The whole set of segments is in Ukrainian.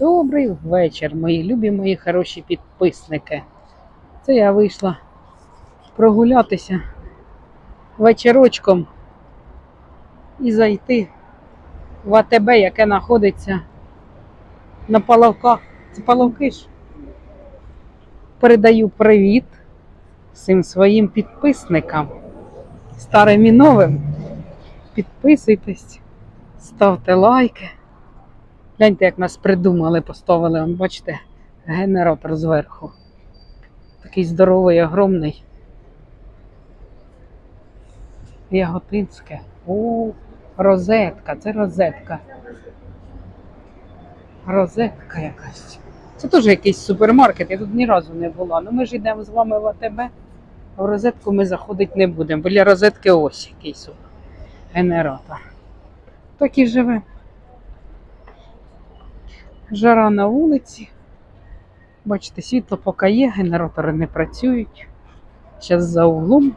Добрий вечір, мої любі мої хороші підписники. Це я вийшла прогулятися вечірочком і зайти в АТБ, яке знаходиться на Палавках. Це Палавки ж. Передаю привіт всім своїм підписникам, старим і новим. Підписуйтесь, ставте лайки. Гляньте, як нас придумали, поставили, он, бачите, генератор зверху. Такий здоровий, огромний. Яготинське. О, розетка, це розетка. Розетка якась. Це теж якийсь супермаркет, я тут ні разу не була. Ну ми ж йдемо з вами в АТБ, в розетку ми заходити не будемо. Бо для розетки ось якийсь генератор. Так і живе. Жара на вулиці. Бачите, світло поки є, генератори не працюють. Зараз за углом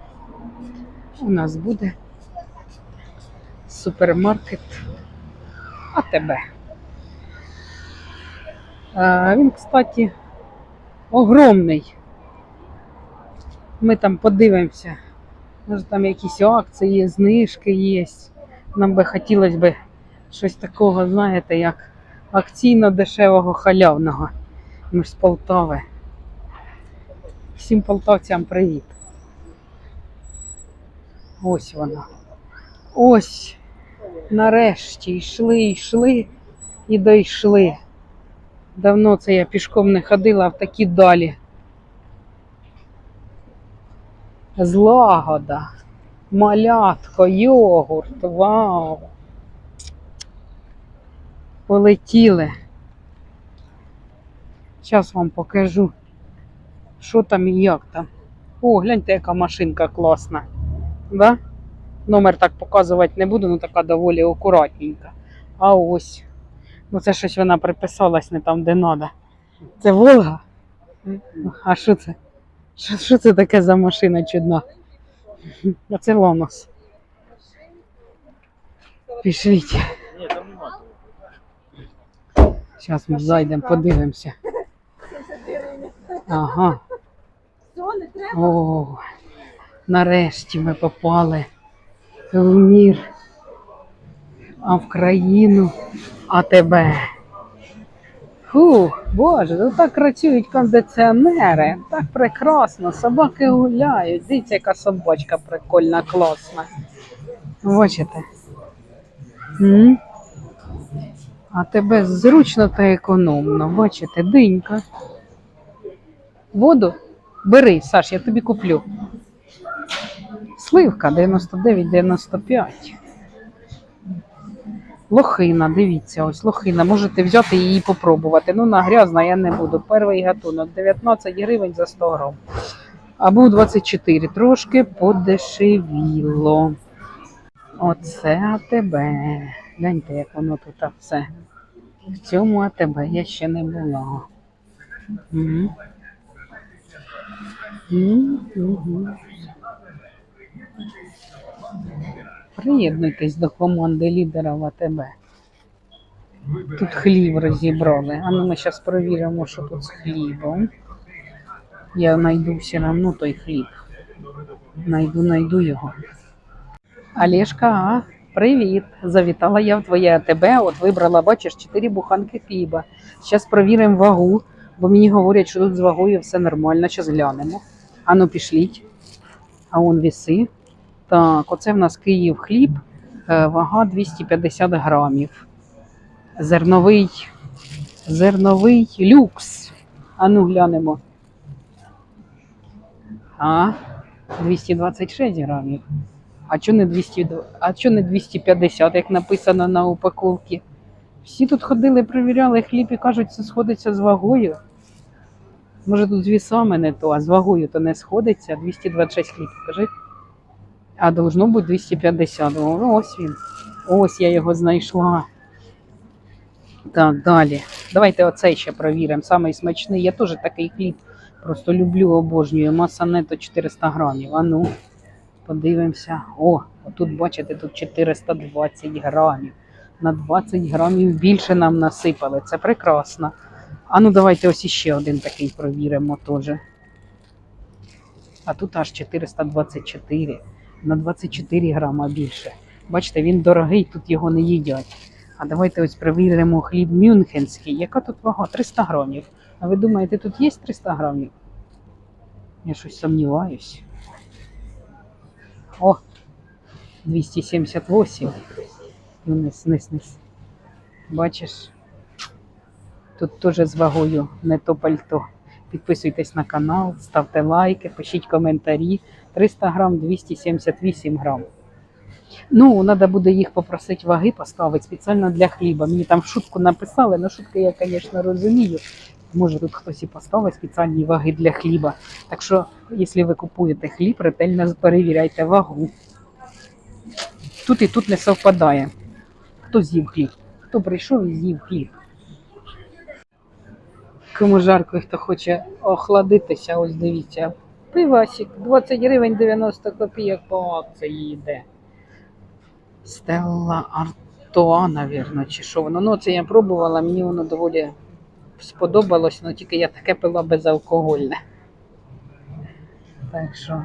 у нас буде супермаркет АТБ. А, Він, кстати, огромний. Ми там подивимося. Може там якісь акції, знижки є. Нам би хотілося б щось такого, знаєте, як акційно дешевого халявного. Ми ж з Полтави. Всім полтавцям привіт. Ось вона. Ось. Нарешті йшли, йшли і дійшли. Давно це я пішком не ходила в такі далі. Злагода, малятко, йогурт, вау. Полетіли. Зараз вам покажу, що там і як там. О, гляньте, яка машинка класна. Да? Номер так показувати не буду, ну така доволі акуратненька. А ось. Ну це щось вона приписалась не там, де треба. Це Волга? А що це? Що, що це таке за машина чудна? А це Ланос. Пішліть. Зараз ми зайдемо, подивимося. Ага. О, нарешті ми попали в мір, а в країну АТБ. Фу, боже, ну так працюють кондиціонери, так прекрасно, собаки гуляють. Дивіться, яка собачка прикольна, класна. Бачите? М? А тебе зручно та економно. Бачите, динька. Воду бери, Саш, я тобі куплю. Сливка 99,95. Лохина, дивіться, ось лохина. Можете взяти її і попробувати. Ну, на грязна я не буду. Перший гатунок 19 гривень за 100 грам. А був 24. Трошки подешевіло. Оце АТБ. Гляньте, як воно тут все. В цьому АТБ я ще не була. М. Приєднуйтесь до команди лідера в АТБ. Тут хліб розібрали. А ну ми зараз перевіримо, що тут з хлібом. Я знайду все одно той хліб. Найду, найду його. Олешка, а? Привіт! Завітала я в твоє АТБ. От вибрала, бачиш, 4 буханки хліба. Зараз провіримо вагу, бо мені говорять, що тут з вагою все нормально. Зараз глянемо. Ану, пішліть. А он віси. Так, оце в нас Київ хліб, е, вага 250 грамів. Зерновий, зерновий люкс. Ану, глянемо. А, 226 грамів. А чого не 200, а чого не 250, як написано на упаковці? Всі тут ходили, перевіряли хліб і кажуть, це сходиться з вагою. Може тут з вісами не то, а з вагою то не сходиться. 226 хліб, скажи. А должно бути 250. О, ось він. Ось я його знайшла. Так, далі. Давайте оцей ще провіримо. Самий смачний. Я теж такий хліб просто люблю, обожнюю. Маса нето 400 грамів. А ну, подивимося. О, тут бачите, тут 420 грамів. На 20 грамів більше нам насипали. Це прекрасно. А ну давайте ось іще один такий провіримо теж. А тут аж 424. На 24 грама більше. Бачите, він дорогий, тут його не їдять. А давайте ось перевіримо хліб мюнхенський. Яка тут вага? 300 грамів. А ви думаєте, тут є 300 грамів? Я щось сумніваюсь. О, 278. Ну, низ, низ, низ. Бачиш? Тут теж з вагою не то пальто. Підписуйтесь на канал, ставте лайки, пишіть коментарі. 300 грам, 278 грам. Ну, треба буде їх попросити ваги поставити спеціально для хліба. Мені там шутку написали, але шутки я, звісно, розумію. Може тут хтось і поставить спеціальні ваги для хліба. Так що, якщо ви купуєте хліб, ретельно перевіряйте вагу. Тут і тут не совпадає. Хто з'їв хліб? Хто прийшов і з'їв хліб? Кому жарко, хто хоче охладитися, ось дивіться. Пивасик 20 гривень 90 копійок по акції йде. Стелла Артоа, навірно, чи що воно. Ну, це я пробувала, мені воно доволі сподобалось, але тільки я таке пила безалкогольне. Так що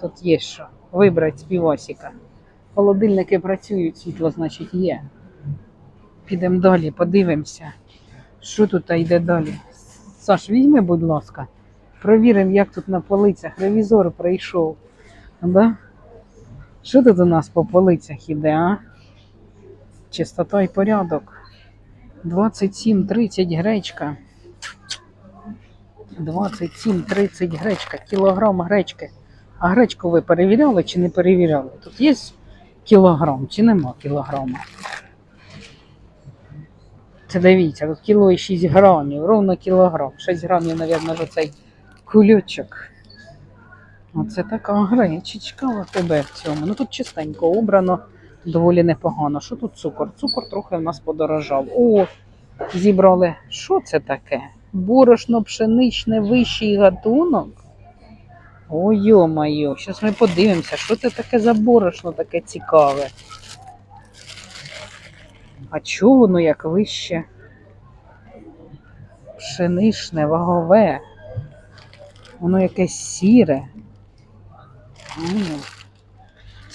тут є що. Вибрати з. Холодильники працюють, світло, значить, є. Підемо далі, подивимося. Що тут йде далі? Саш, візьми, будь ласка, провіримо, як тут на полицях. Ревізор прийшов. Да? Що тут у нас по полицях іде, а? Чистота і порядок. 27-30 гречка. 27-30 гречка, кілограм гречки. А гречку ви перевіряли чи не перевіряли? Тут є кілограм чи нема кілограма? Це дивіться, тут кіло і 6 грамів, ровно кілограм. 6 грамів, вже цей кульочок. Оце така гречечка у тебе в цьому. Ну тут чистенько обрано, доволі непогано. Що тут цукор? Цукор трохи в нас подорожав. О, зібрали. Що це таке? Борошно пшеничне вищий гатунок. Ой, йо-моє, зараз ми подивимося, що це таке за борошно таке цікаве. А чого воно як вище? Пшеничне, вагове. Воно якесь сіре.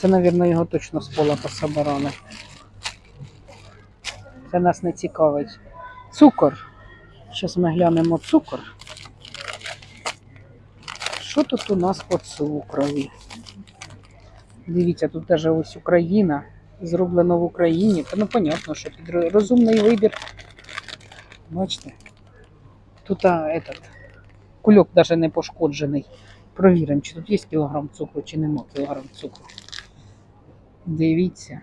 Це, мабуть, його точно з пола пособирали. Це нас не цікавить. Цукор. Зараз ми глянемо цукор. Що тут у нас по цукрові? Дивіться, тут навіть ось Україна. Зроблено в Україні. Та ну понятно, що під розумний вибір. Бачите? Тут а, этот, кульок навіть не пошкоджений. Провіримо, чи тут є кілограм цукру, чи нема кілограм цукру. Дивіться.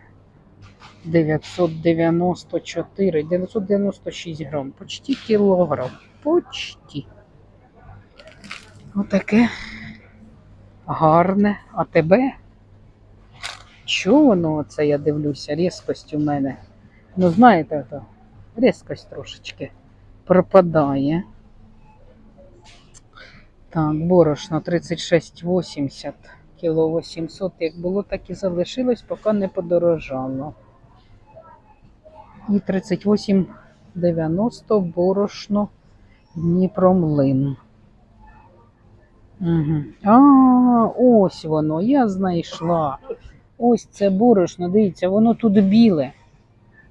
994, 996 грам. Почти кілограм. Почти. Отаке гарне. А тебе? Чого воно оце, я дивлюся, різкость у мене. Ну, знаєте, то, різкость трошечки пропадає. Так, борошно 36,80 кіло 800. Як було, так і залишилось, поки не подорожало. І 38,90 борошно Дніпромлин. Угу. А, ось воно, я знайшла. Ось це борошно, дивіться, воно тут біле.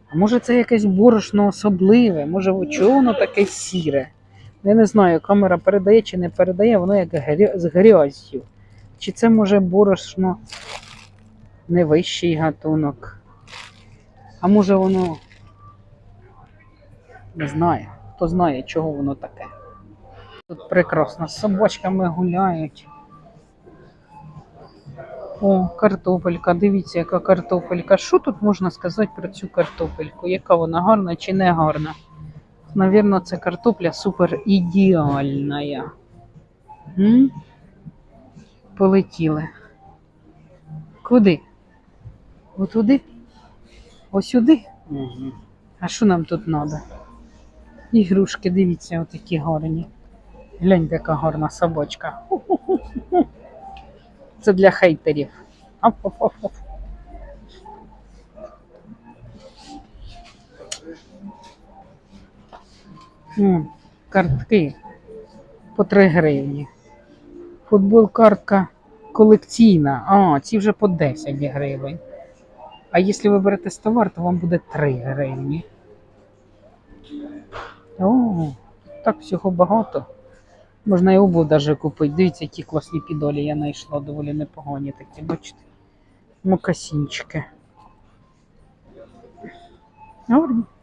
А може це якесь борошно особливе? Може, чого воно таке сіре? Я не знаю, камера передає чи не передає, воно як з грязю. Чи це може борошно не вищий гатунок? А може воно. Не знаю. Хто знає, чого воно таке. Тут прекрасно, з собачками гуляють. О, картопелька. Дивіться, яка картопелька. Що тут можна сказати про цю картопельку? Яка вона гарна чи не гарна? Навірно, це картопля супер ідеальна. М? полетіли. Куди? Отуди? Осюди? Угу. А що нам тут треба? Ігрушки, дивіться, отакі горні. Глянь, яка горна собочка. Це для хейтерів. Картки по 3 гривні. Футбол картка колекційна. А, ці вже по 10 гривень. А якщо ви берете з товар, то вам буде 3 гривні. О, так всього багато. Можна і обув даже купити. Дивіться, які класні підолі я знайшла, доволі непогані такі, бачите. Мокасінчики.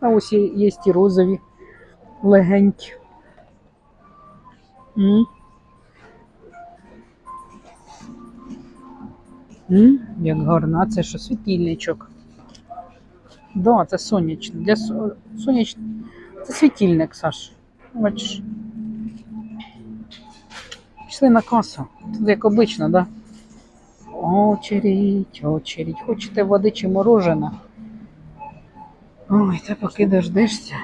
А ось є і розові, легенькі. М. М, Як гарно, а це що світильничок. Да, це сонячний. Для со- Це світильник, Саш. Бачиш. Пішли на касу. Тут як обично, да? Очередь, очередь. Хочете води чи морожена? Ой, та поки дождешся.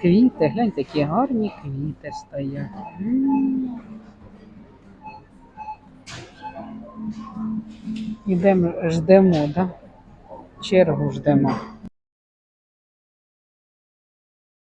Квіти, глянь, такі гарні квіти стоять. Ідемо, ждемо, да? Чергу ждемо.